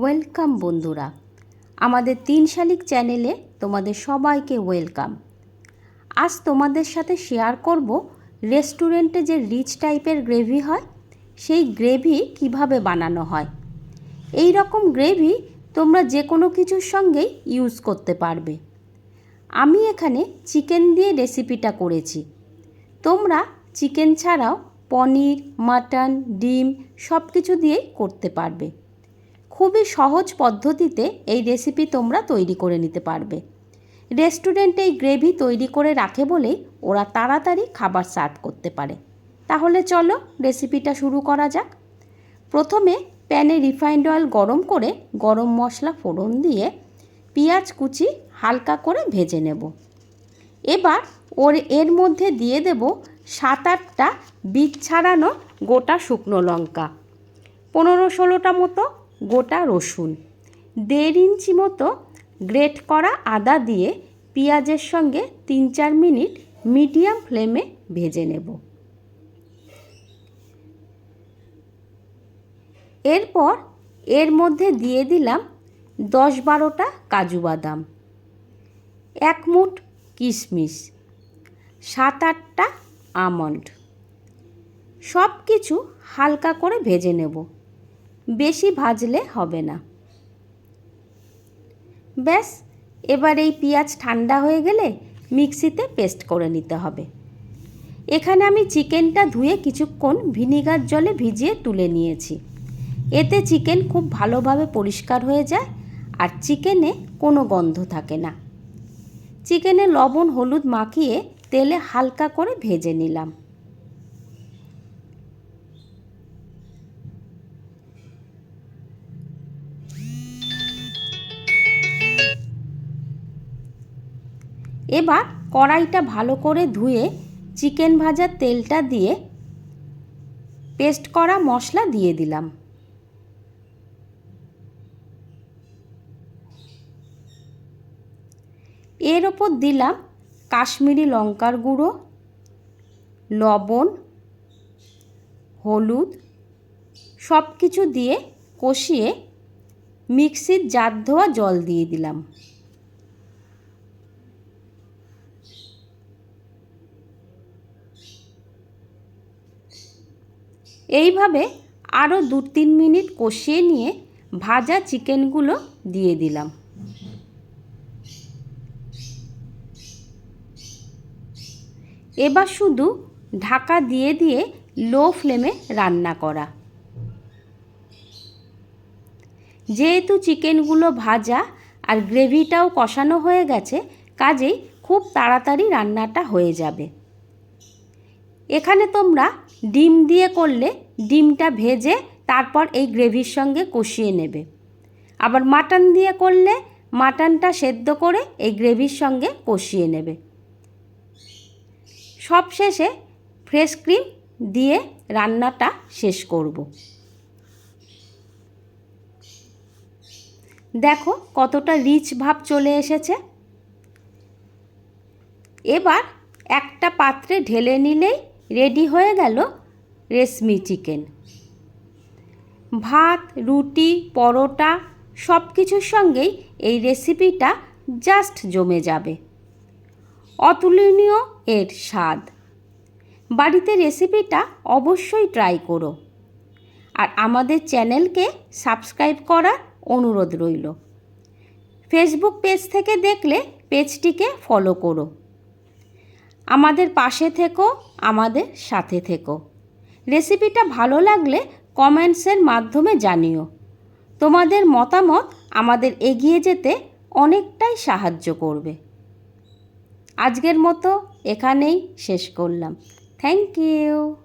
Welcome বন্ধুরা। আমাদের তিন শালিক চ্যানেলে তোমাদের সবাইকে ওয়েলকাম। আজ তোমাদের সাথে শেয়ার করব রেস্টুরেন্টে যে রিচ টাইপের গ্রেভি হয়, সেই গ্রেভি কীভাবে বানানো হয়। এই রকম গ্রেভি তোমরা যে কোনো কিছুর সঙ্গেই ইউজ করতে পারবে। আমি এখানে চিকেন দিয়ে রেসিপিটা করেছি। তোমরা চিকেন ছাড়াও পনির, মাটন, ডিম সব কিছু দিয়েই করতে পারবে। খুবই সহজ পদ্ধতিতে এই রেসিপি তোমরা তৈরি করে নিতে পারবে। রেস্টুরেন্টে এই গ্রেভি তৈরি করে রাখে বলেই ওরা তাড়াতাড়ি খাবার সার্ভ করতে পারে। তাহলে চলো রেসিপিটা শুরু করা যাক। প্রথমে প্যানে রিফাইন্ড অয়েল গরম করে গরম মশলা ফোড়ন দিয়ে পেঁয়াজ কুচি হালকা করে ভেজে নেব। এবার ওর এর মধ্যে দিয়ে দেব সাত আটটা বীজ ছাড়ানো গোটা শুকনো লঙ্কা। পনেরো ষোলোটা মতো গোটা রসুন। দেড় ইঞ্চি মতো গ্রেট করা আদা দিয়ে পেঁয়াজের সঙ্গে তিন চার মিনিট মিডিয়াম ফ্লেমে ভেজে নেব। এরপর এর মধ্যে দিয়ে দিলাম দশ বারোটা কাজু বাদাম, এক মুঠ কিশমিশ, সাত আটটা আমন্ড। সব কিছু হালকা করে ভেজে নেব। বেশি ভাজলে হবে না। ব্যাস, এবার এই পেঁয়াজ ঠান্ডা হয়ে গেলে মিক্সিতে পেস্ট করে নিতে হবে। এখানে আমি চিকেনটা ধুয়ে কিছুক্ষণ ভিনিগার জলে ভিজিয়ে তুলে নিয়েছি। এতে চিকেন খুব ভালোভাবে পরিষ্কার হয়ে যায় আর চিকেনে কোনো গন্ধ থাকে না। চিকেনে লবণ, হলুদ মাখিয়ে তেলে হালকা করে ভেজে নিলাম। এবার কড়াইটা ভালো করে ধুয়ে চিকেন ভাজার তেলটা দিয়ে পেস্ট করা মশলা দিয়ে দিলাম। এর ওপর দিলাম কাশ্মীরি লঙ্কার গুঁড়ো, লবণ, হলুদ সব কিছু দিয়ে কষিয়ে মিক্সির জার ধোয়া জল দিয়ে দিলাম। এইভাবে আরও দু তিন মিনিট কষিয়ে নিয়ে ভাজা চিকেনগুলো দিয়ে দিলাম। এবার শুধু ঢাকা দিয়ে দিয়ে লো ফ্লেমে রান্না করা। যেহেতু চিকেনগুলো ভাজা আর গ্রেভিটাও কষানো হয়ে গেছে, কাজেই খুব তাড়াতাড়ি রান্নাটা হয়ে যাবে। এখানে তোমরা ডিম দিয়ে করলে ডিমটা ভেজে তারপর এই গ্রেভির সঙ্গে কষিয়ে নেবে। আবার মাটন দিয়ে করলে মাটনটা সেদ্ধ করে এই গ্রেভির সঙ্গে কষিয়ে নেবে। সব শেষে ফ্রেশ ক্রিম দিয়ে রান্নাটা শেষ করব। দেখো কতটা রিচ ভাব চলে এসেছে। এবার একটা পাত্রে ঢেলে নিলেই রেডি হয়ে গেল রেশমি চিকেন। ভাত, রুটি, পরোটা সব কিছুর সঙ্গেই এই রেসিপিটা জাস্ট জমে যাবে। অতুলনীয় এর স্বাদ। বাড়িতে রেসিপিটা অবশ্যই ট্রাই করো। আর আমাদের চ্যানেলকে সাবস্ক্রাইব করার অনুরোধ রইল। ফেসবুক পেজ থেকে দেখলে পেজটিকে ফলো করো। আমাদের পাশে থেকো, আমাদের সাথে থেকো। রেসিপিটা ভালো লাগলে কমেন্টসের মাধ্যমে জানিও। তোমাদের মতামত আমাদের এগিয়ে যেতে অনেকটাই সাহায্য করবে। আজকের মতো এখানেই শেষ করলাম। Thank you.